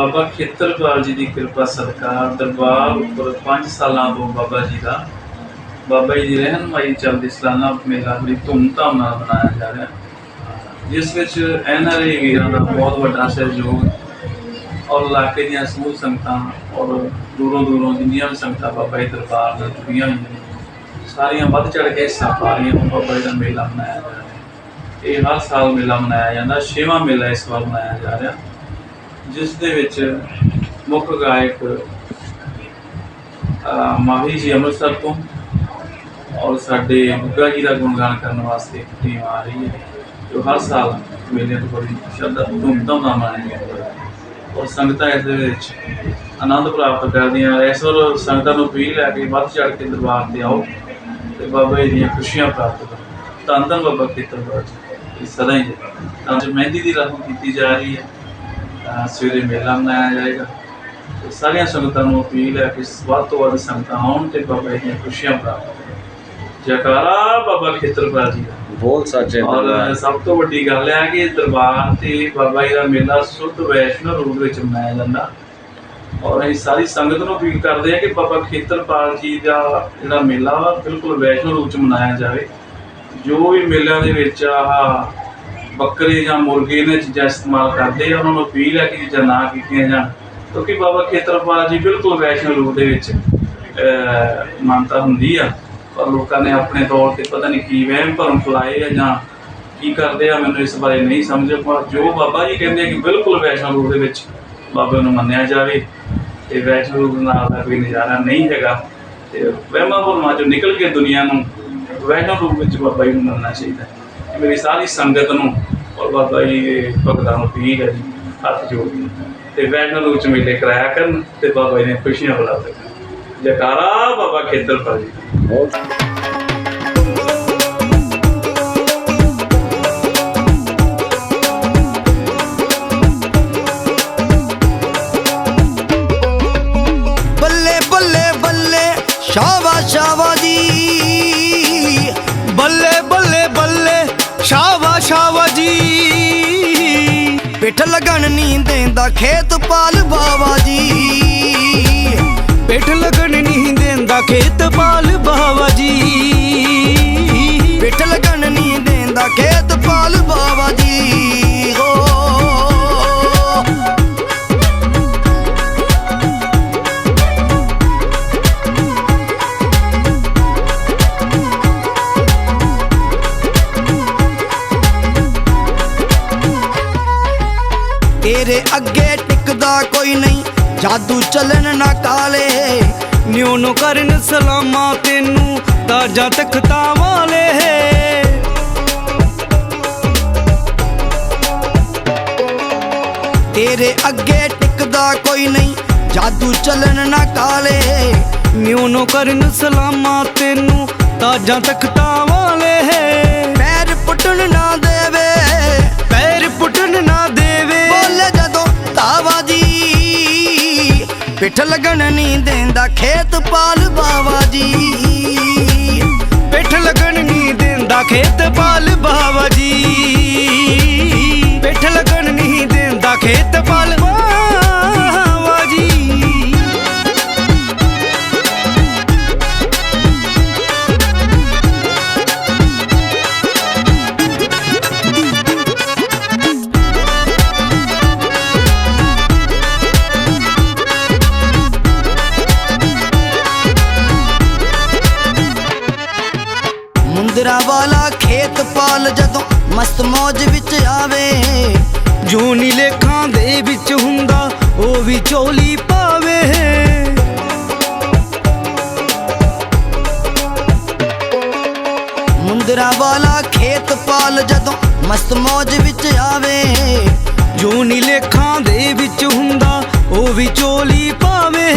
ਬਾਬਾ ਖੇਤਰਪਾਲ ਜੀ ਦੀ ਕਿਰਪਾ ਸਦਕਾ ਦਰਬਾਰ ਉੱਪਰ 5 ਸਾਲਾਂ ਤੋਂ ਬਾਬਾ ਜੀ ਦਾ, ਬਾਬਾ ਜੀ ਦੀ ਰਹਿਨਮਾਈ ਚੱਲਦੀ ਸਲਾਨਾ ਮੇਲਾ ਬੜੀ ਧੂਮਧਾਮ ਨਾਲ ਮਨਾਇਆ ਜਾ ਰਿਹਾ। ਜਿਸ ਵਿੱਚ ਐਨਆਰਏ ਵੀਰਾਂ ਦਾ ਬਹੁਤ ਵੱਡਾ ਸਹਿਯੋਗ, ਔਰ ਇਲਾਕੇ ਦੀਆਂ ਸਮੂਹ ਸੰਗਤਾਂ, ਔਰ ਦੂਰੋਂ ਦੂਰੋਂ ਜਿੰਨੀਆਂ ਵੀ ਸੰਗਤਾਂ ਬਾਬਾ ਜੀ ਦਰਬਾਰ ਨਾਲ ਜੁੜੀਆਂ ਹੋਈਆਂ ਨੇ, ਸਾਰੀਆਂ ਵੱਧ ਚੜ ਕੇ ਹਿੱਸਾ ਪਾ ਰਹੀਆਂ ਬਾਬਾ ਜੀ ਦਾ ਮੇਲਾ ਮਨਾਇਆ ਜਾ ਰਿਹਾ। ਇਹ ਹਰ ਸਾਲ ਮੇਲਾ ਮਨਾਇਆ ਜਾਂਦਾ, ਛੇਵਾਂ ਮੇਲਾ ਇਸ ਵਾਰ ਮਨਾਇਆ ਜਾ ਰਿਹਾ। ਜਿਸ ਦੇ ਵਿੱਚ ਮੁੱਖ ਗਾਇਕ ਅਹ, ਮਾਹੀ ਜੀ ਅੰਮ੍ਰਿਤਸਰ ਤੋਂ ਔਰ ਸਾਡੇ ਗੁੱਗਾ ਜੀ ਦਾ ਗੁਣਗਾਨ ਕਰਨ ਵਾਸਤੇ ਇੱਕ ਟੀਮ ਆ ਰਹੀ ਹੈ ਜੋ ਹਰ ਸਾਲ ਮੇਲੇ ਤੋਂ ਬੜੀ ਸ਼ਰਧਾ ਧੂਮਧਾਮ ਨਾਲ ਮਨਾਇਆ ਜਾਂਦਾ ਹੈ। ਔਰ ਸੰਗਤਾਂ ਇਸ ਦੇ ਵਿੱਚ ਆਨੰਦ ਪ੍ਰਾਪਤ ਕਰਦੀਆਂ ਇਸ ਵਾਰ ਸੰਗਤਾਂ ਨੂੰ ਅਪੀਲ ਹੈ ਕਿ ਵੱਧ ਚੜ ਕੇ ਦਰਬਾਰ ਤੇ ਆਓ ਤੇ ਬਾਬਾ ਜੀ ਦੀਆਂ ਖੁਸ਼ੀਆਂ ਪ੍ਰਾਪਤ ਕਰੋ। ਧੰਨ ਧੰਨ ਬਾਬਾ ਖੇਤਰਪਾਲ ਜੀ ਸਦਾ ਹੀ ਤਾਂ ਅੱਜ ਮਹਿੰਦੀ ਦੀ ਰਸਮ ਕੀਤੀ ਜਾ ਰਹੀ ਹੈ। ਸਵੇਰੇ ਮੇਲਾ ਮਨਾਇਆ ਜਾਏਗਾ। ਤੇ ਸਾਰੀਆਂ ਸੰਗਤਾਂ ਨੂੰ ਅਪੀਲ ਹੈ ਕਿ ਵੱਧ ਤੋਂ ਵੱਧ ਸੰਗਤਾਂ ਆਉਣ ਤੇ ਬਾਬਾ ਜੀ ਦੀਆਂ ਖੁਸ਼ੀਆਂ ਪ੍ਰਾਪਤ ਜੈਕਾਰਾ ਬਾਬਾ ਖੇਤਰਪਾਲ ਜੀ ਦਾ। ਬੋਲ ਸੱਚੇ ਔਰ ਸਭ ਤੋਂ ਵੱਡੀ ਗੱਲ ਹੈ ਕਿ ਦਰਬਾਰ ਤੇ ਬਾਬਾ ਜੀ ਦਾ ਮੇਲਾ ਸੁੱਧ ਵੈਸ਼ਨਵ ਰੂਪ ਵਿੱਚ ਮਨਾਇਆ ਜਾਂਦਾ। ਔਰ ਅਸੀਂ ਸਾਰੀ ਸੰਗਤ ਨੂੰ ਅਪੀਲ ਕਰਦੇ ਹਾਂ ਕਿ ਬਾਬਾ ਖੇਤਰਪਾਲ ਜੀ ਦਾ ਜਿਹੜਾ ਮੇਲਾ ਬਿਲਕੁਲ ਵੈਸ਼ਨਵ ਰੂਪ ਚ ਮਨਾਇਆ ਜਾਵੇ। ਜੋ ਵੀ ਮੇਲਿਆਂ ਦੇ ਵਿੱਚ ਆਹ ਬੱਕਰੇ ਜਾਂ ਮੁਰਗੇ ਇਹਨਾਂ ਚੀਜ਼ਾਂ ਇਸਤੇਮਾਲ ਕਰਦੇ ਆ ਉਹਨਾਂ ਨੂੰ ਅਪੀਲ ਹੈ ਕਿ ਚੀਜ਼ਾਂ ਨਾ ਕੀਤੀਆਂ ਜਾਣ। ਕਿਉਂਕਿ ਬਾਬਾ ਖੇਤਰਪਾਲ ਜੀ ਬਿਲਕੁਲ ਵੈਸ਼ਨਵ ਰੂਪ ਦੇ ਵਿੱਚ ਅਹ, ਮਾਨਤਾ ਹੁੰਦੀ ਆ। ਪਰ ਲੋਕਾਂ ਨੇ ਆਪਣੇ ਤੌਰ ਤੇ ਪਤਾ ਨਹੀਂ ਕੀ ਵਹਿਮ ਭਰਮ ਫਲਾਏ ਆ ਜਾਂ ਕੀ ਕਰਦੇ ਆ ਮੈਨੂੰ ਇਸ ਬਾਰੇ ਨਹੀਂ ਸਮਝ। ਪਰ ਜੋ ਬਾਬਾ ਜੀ ਕਹਿੰਦੇ ਆ ਕਿ ਬਿਲਕੁਲ ਵੈਸ਼ਨਵ ਰੂਪ ਦੇ ਵਿੱਚ ਬਾਬੇ ਨੂੰ ਮੰਨਿਆ ਜਾਵੇ ਤੇ ਵੈਸ਼ਨਵ ਰੂਪ ਨਾਲ ਦਾ ਕੋਈ ਨਜ਼ਾਰਾ ਨਹੀਂ ਹੈਗਾ। ਤੇ ਵਹਿਮਾਂ ਭਰਮਾਂ ਚੋਂ ਨਿਕਲ ਕੇ ਦੁਨੀਆ ਨੂੰ ਵੈਸ਼ਨਵ ਰੂਪ ਵਿੱਚ ਬਾਬਾ ਜੀ ਨੂੰ ਮੰਨਣਾ ਚਾਹੀਦਾ। ਮੇਰੀ ਸਾਰੀ ਸੰਗਤ ਨੂੰ ਔਰ ਬਾਬਾ ਜੀ ਦੇ ਭਗਤਾਂ ਨੂੰ ਅਪੀਲ ਹੈ ਜੀ, ਹੱਥ ਜੋੜ ਕੇ। ਤੇ ਵੈਸ਼ਨਵ ਰੂਪ ਚ ਮੇਲੇ ਕਰਾਇਆ ਕਰਨ ਤੇ ਬਾਬਾ ਜੀ ਨੇ ਖੁਸ਼ੀਆਂ ਬੁਲਾ ਸਕਣ ਜਕਾਰਾ ਬਾਬਾ ਖੇਤਰ ਖੇਤਰਪਾਲ ਜੀ। ਨਹੀਂ ਖੇਤ ਪਾਲ ਬਾਵਾ ਜੀ। ਤੇਰੇ ਅੱਗੇ ਟਿਕਦਾ ਕੋਈ ਨਹੀਂ। ਜਾਦੂ ਚੱਲਣ ਨਾ ਕਾਲੇ। ਨਿਉ ਨੂੰ ਕਰਨ ਸਲਾਮਾਂ ਤੈਨੂੰ, ਤਾਜਾ ਤਖਤਾਂ ਵਾਲੇ ਤੇਰੇ ਅੱਗੇ ਟਿਕਦਾ ਕੋਈ ਨਹੀਂ। ਜਾਦੂ ਚੱਲਣ ਨਾ ਕਾਲੇ। ਨਿਉ ਨੂੰ ਕਰਨ ਸਲਾਮਾਂ ਤੈਨੂੰ, ਤਾਜਾ ਤਖਤਾਂ ਪਿੱਠ ਲੱਗਣ ਨਹੀਂ ਦਿੰਦਾ, ਖੇਤ ਪਾਲ ਬਾਵਾ ਜੀ। ਪਿੱਠ ਲੱਗਣ ਨਹੀਂ ਦਿੰਦਾ, ਖੇਤ ਪਾਲ ਬਾਵਾ ਜੀ। ਪਿੱਠ ਲੱਗਣ ਨਹੀਂ ਦਿੰਦਾ, ਖੇਤ ਪਾਲ ਮੁੰਦਰਾ ਵਾਲਾ ਖੇਤ ਪਾਲ ਜਦੋਂ ਮਸਤ ਮੌਜ ਵਿੱਚ ਆਵੇ। ਜੋ ਨੀਲੇਖਾਂ ਦੇ ਵਿੱਚ ਹੁੰਦਾ, ਉਹ ਵੀ ਚੋਲੀ ਪਾਵੇ।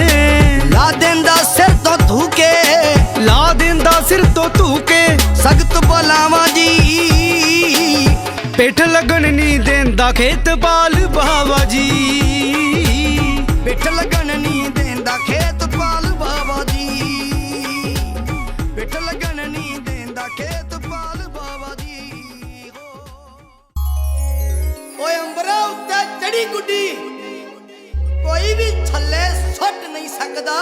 ਲਾ ਦਿੰਦਾ ਸਿਰ ਤੋਂ ਧੂਕੇ, ਲਾ ਦਿੰਦਾ ਸਿਰ ਤੋਂ ਧੂਕੇ, ਸਖਤ ਬਲਾਵਾਂ ਜੀ। ਪਿੱਠ ਲੱਗਣ ਨਹੀਂ ਦਿੰਦਾ ਖੇਤ ਪਾਲ ਬਾਵਾ ਜੀ। ਸਕਦਾ?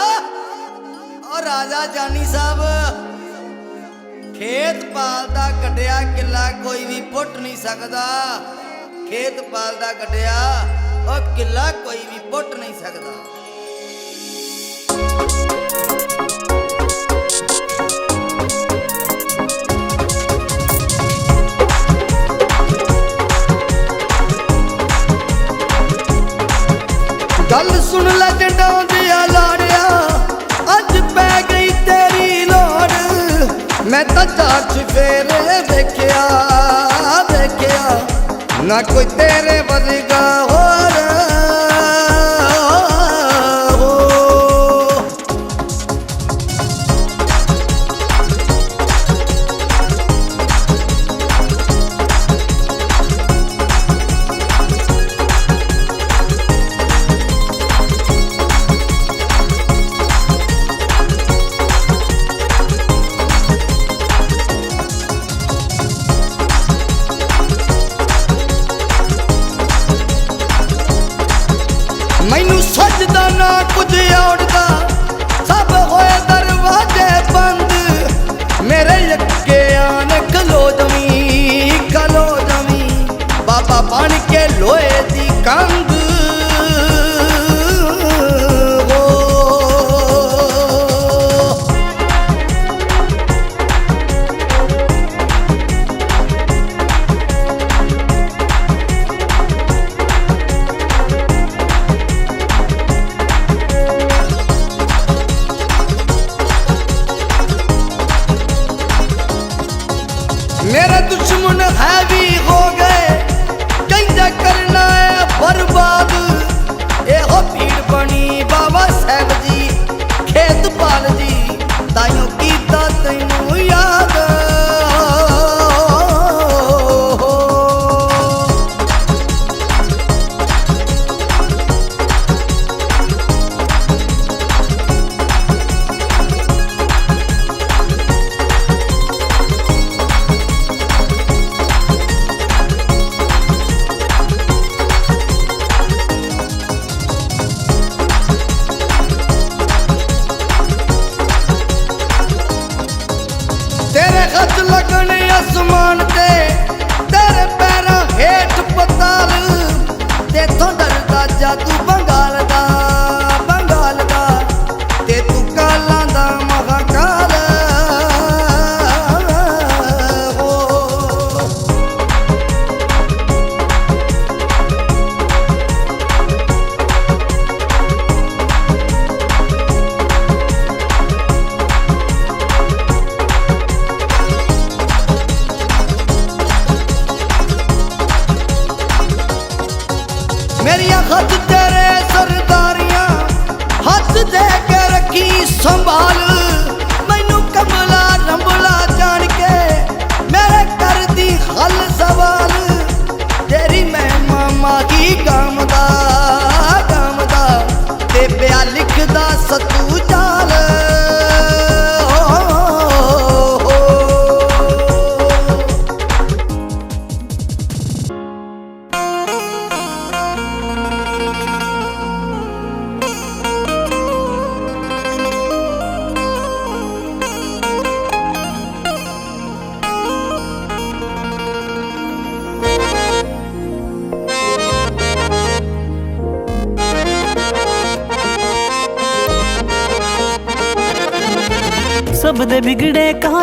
ਉਹ ਰਾਜਾ ਜਾਨੀ ਸਾਹਿਬ, ਖੇਤ ਪਾਲਦਾ ਕੱਢਿਆ ਕਿੱਲਾ ਕੋਈ ਵੀ ਪੁੱਟ ਨਹੀਂ ਸਕਦਾ। ਖੇਤ ਪਾਲਦਾ ਕੱਢਿਆ, ਉਹ ਕਿੱਲਾ ਕੋਈ ਵੀ ਪੁੱਟ ਨਹੀਂ ਸਕਦਾ। ਗੱਲ ਸੁਣ ਲੈ ਜੰਡਾਂ ਮੈਂ ਤਾਂ ਚਾਰ ਚਫੇਰੇ ਵੇਖਿਆ ਵੇਖਿਆ। ਨਾ ਕੋਈ ਤੇਰੇ ਵਰਗਾ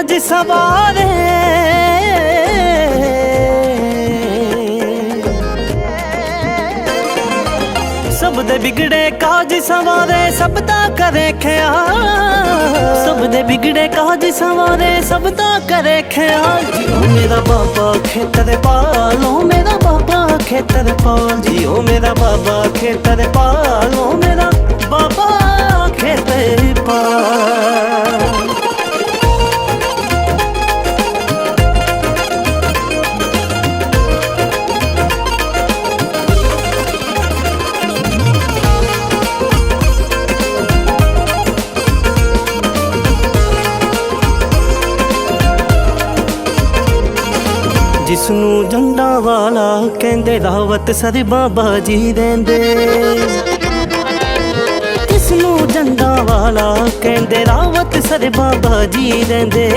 ਵਿਗੜੇ ਕਾਜ ਸਵਾਰੇ ਸਭ ਦੇ ਵਿਗੜੇ ਕਾਜ ਸਵਾਰੇ, ਸਭ ਦਾ ਕਰੇ ਖਿਆਲ। ਸਭ ਦੇ ਵਿਗੜੇ ਕਾਜ ਸਵਾਰੇ, ਸਭ ਦਾ ਕਰੇ ਖਿਆਲ। ਜੀਓ ਮੇਰਾ ਬਾਬਾ ਖੇਤਰ ਪਾਲੋ ਮੇਰਾ ਬਾਬਾ ਖੇਤਰ ਪਾਲ। ਜੀਓ ਮੇਰਾ ਬਾਬਾ ਖੇਤਰ ਪਾਲੋ ਮੇਰਾ ਬਾਬਾ ਖੇਤਰ ਪਾਲ। ਜਿਸ ਨੂੰ ਜੰਡਾ ਵਾਲਾ ਕਹਿੰਦੇ ਰਾਵਤ ਸਦੇ ਬਾਬਾ ਜੀ ਰਹਿੰਦੇ ਜੰਡਾ ਵਾਲਾ ਕਹਿੰਦੇ ਰਾਵਤ ਸਦੇ ਬਾਬਾ ਜੀ ਰਹਿੰਦੇ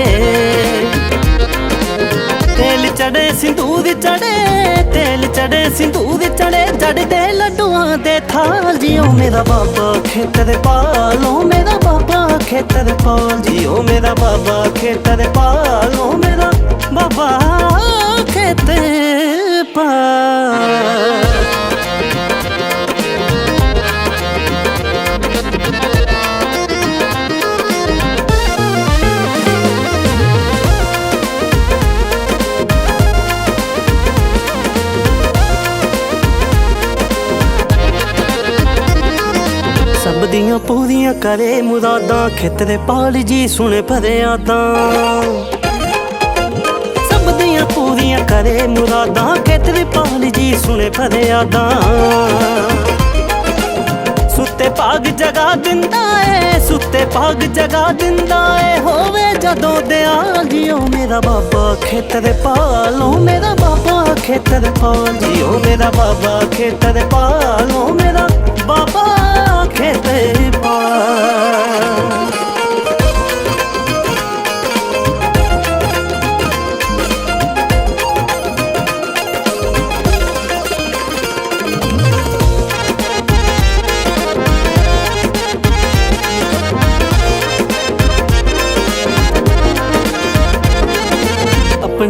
ਤੇਲ ਚੜੇ ਸਿੰਧੂਰ ਚੜੇ, ਤੇਲ ਚੜੇ ਸਿੰਧੂਰ ਚੜੇ ਜੜਦੇ ਲੱਡੂਆਂ ਦੇ ਥਾਲ ਜਿਉ ਮੇਰਾ ਬਾਬਾ ਖੇਤਰ ਪਾਲੋ ਮੇਰਾ ਬਾਬਾ ਖੇਤਰ ਪਾਲ ਜਿਉ ਮੇਰਾ ਬਾਬਾ ਖੇਤਰ ਪਾਲੋ ਮੇਰਾ ਬਾਬਾ। ਖੇਤਰ ਪਾਲ ਸਭ ਦੀਆਂ ਪੂਰੀਆਂ ਕਰੇ ਮੁਰਾਦਾਂ ਖੇਤਰੇ ਪਾਲ ਜੀ ਸੁਣੇ ਫਰਿਆਦਾਂ ਸਭ ਕਰੇ ਮੁਰਾਦਾਂ ਖੇਤਰੇ ਪਾਲ ਜੀ ਸੁਣੇ ਫਰਿਆਦਾਂ। ਸੁੱਤੇ ਭਾਗ ਜਗਾ ਦਿੰਦਾ ਏ, ਸੁੱਤੇ ਭਾਗ ਜਗਾ ਦਿੰਦਾ ਏ, ਹੋਵੇ ਜਦੋਂ ਦਿਆਲ ਜਿਓ ਮੇਰਾ ਬਾਬਾ ਖੇਤਰ ਪਾਲੋ ਮੇਰਾ ਬਾਬਾ ਖੇਤਰ ਪਾਲ ਜਿਓ ਮੇਰਾ ਬਾਬਾ ਖੇਤਰ ਪਾਲੋ ਮੇਰਾ ਬਾਬਾ ਖੇਤਰ ਪਾਲ।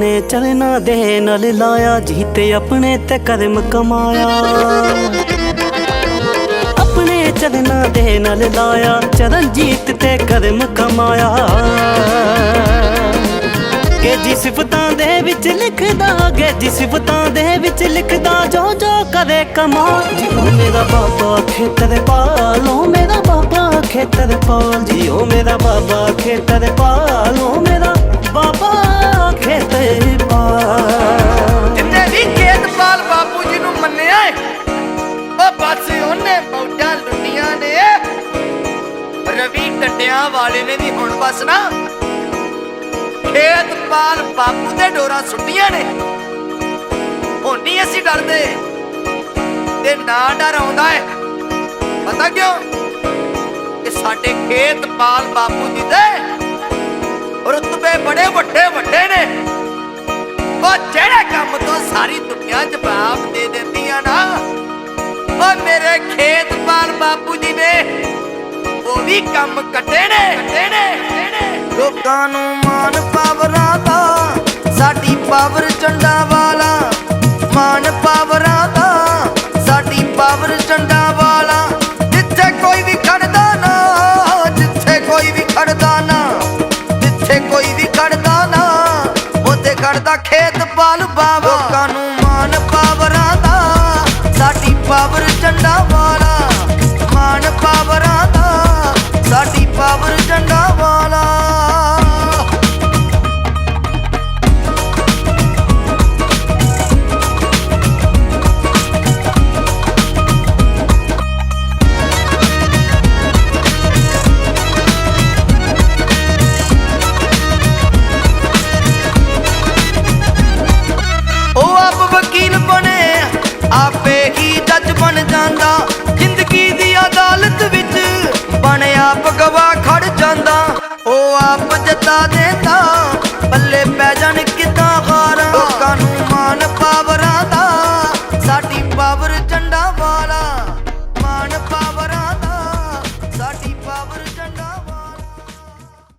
ਆਪਣੇ ਚਰਨਾਂ ਦੇ ਨਾਲ ਲਾਇਆ, ਜੀਤੇ ਆਪਣੇ ਤੇ ਕਰਮ ਕਮਾਇਆ। ਆਪਣੇ ਚਰਨਾਂ ਦੇ ਨਾਲ ਲਾਇਆ, ਚਰਨਜੀਤ ਤੇ ਕਰਮ ਕਮਾਇਆ। ਕਿ ਜੀ ਸਿਫਤਾਂ ਦੇ ਵਿੱਚ ਲਿਖਦਾ ਗੇ ਜਿਸ ਸਿਫਤਾਂ ਦੇ ਵਿੱਚ ਲਿਖਦਾ, ਜੋ ਜੋ ਕਰੇ ਕਮਾ। ਜੀ ਮੇਰਾ ਬਾਬਾ ਖੇਤਰ ਪਾਲੋ, ਮੇਰਾ ਬਾਬਾ ਖੇਤਰ ਪਾਲ। ਜੀ ਮੇਰਾ ਬਾਬਾ ਖੇਤਰ ਪਾਲੋ, ਮੇਰਾ ਬਾਬਾ। ਖੇਤਰ ਪਾਲ ਜਿੰਨੇ ਵੀ ਖੇਤਪਾਲ ਬਾਪੂ ਜੀ ਨੂੰ ਮੰਨਿਆ ਏ, ਉਹ ਬਸ ਉਹਨੇ ਮੌਜਾਂ ਲੁੱਟੀਆਂ ਨੇ। ਰਵੀ ਟੱਟਿਆਂ ਵਾਲੇ ਨੇ ਵੀ ਹੁਣ ਬਸ ਨਾ ਖੇਤਪਾਲ ਬਾਪੂ ਦੇ ਡੋਰਾ ਸੁੱਟੀਆਂ ਨੇ। ਹੁਣ ਨਹੀਂ ਅਸੀਂ ਡਰਦੇ। ਤੇ ਨਾ ਡਰ ਆਉਂਦਾ ਏ। ਪਤਾ ਕਿਉਂ? ਕਿ ਸਾਡੇ ਖੇਤਪਾਲ ਬਾਪੂ ਜੀ ਦੇ ਰੁਤਬੇ ਬੜੇ ਵੱਡੇ ਵੱਡੇ ਨੇ। ਉਹ ਜਿਹੜੇ ਕੰਮ ਤੋਂ ਸਾਰੀ ਦੁਨੀਆ ਜਵਾਬ ਦੇ ਦਿੰਦੀਆਂ ਨਾ, ਉਹ ਮੇਰੇ ਖੇਤ ਪਾਲ ਬਾਪੂ ਜੀ ਨੇ, ਉਹ ਵੀ ਕੰਮ ਕੱਟੇ ਨੇ। ਕੱਟੇ ਨੇ ਲੋਕਾਂ ਨੂੰ ਮਾਨ ਪਾਵਰਾਂ ਦਾ, ਸਾਡੀ ਪਾਵਰ ਚੰਡਾ ਵਾਲਾ। ਮਾਨ ਪਾਵਰਾਂ ਦਾ, ਸਾਡੀ ਪਾਵਰ ਚੰਡਾ ਵਾਲਾ। ਜਿੱਥੇ ਕੋਈ ਉੱਥੇ ਖੇਤ ਪਾਲ ਬਾਬਾ ਲੋਕਾਂ ਨੂੰ ਜਾਂਦਾ। ਜ਼ਿੰਦਗੀ ਦੀ ਅਦਾਲਤ ਵਿੱਚ ਬਣ ਆਪ ਗਵਾ ਖੜ ਜਾਂਦਾ। ਉਹ ਆਪ ਜਤਾ ਦੇਂਦਾ ਪੱਲੇ ਪੈ ਜਾਣ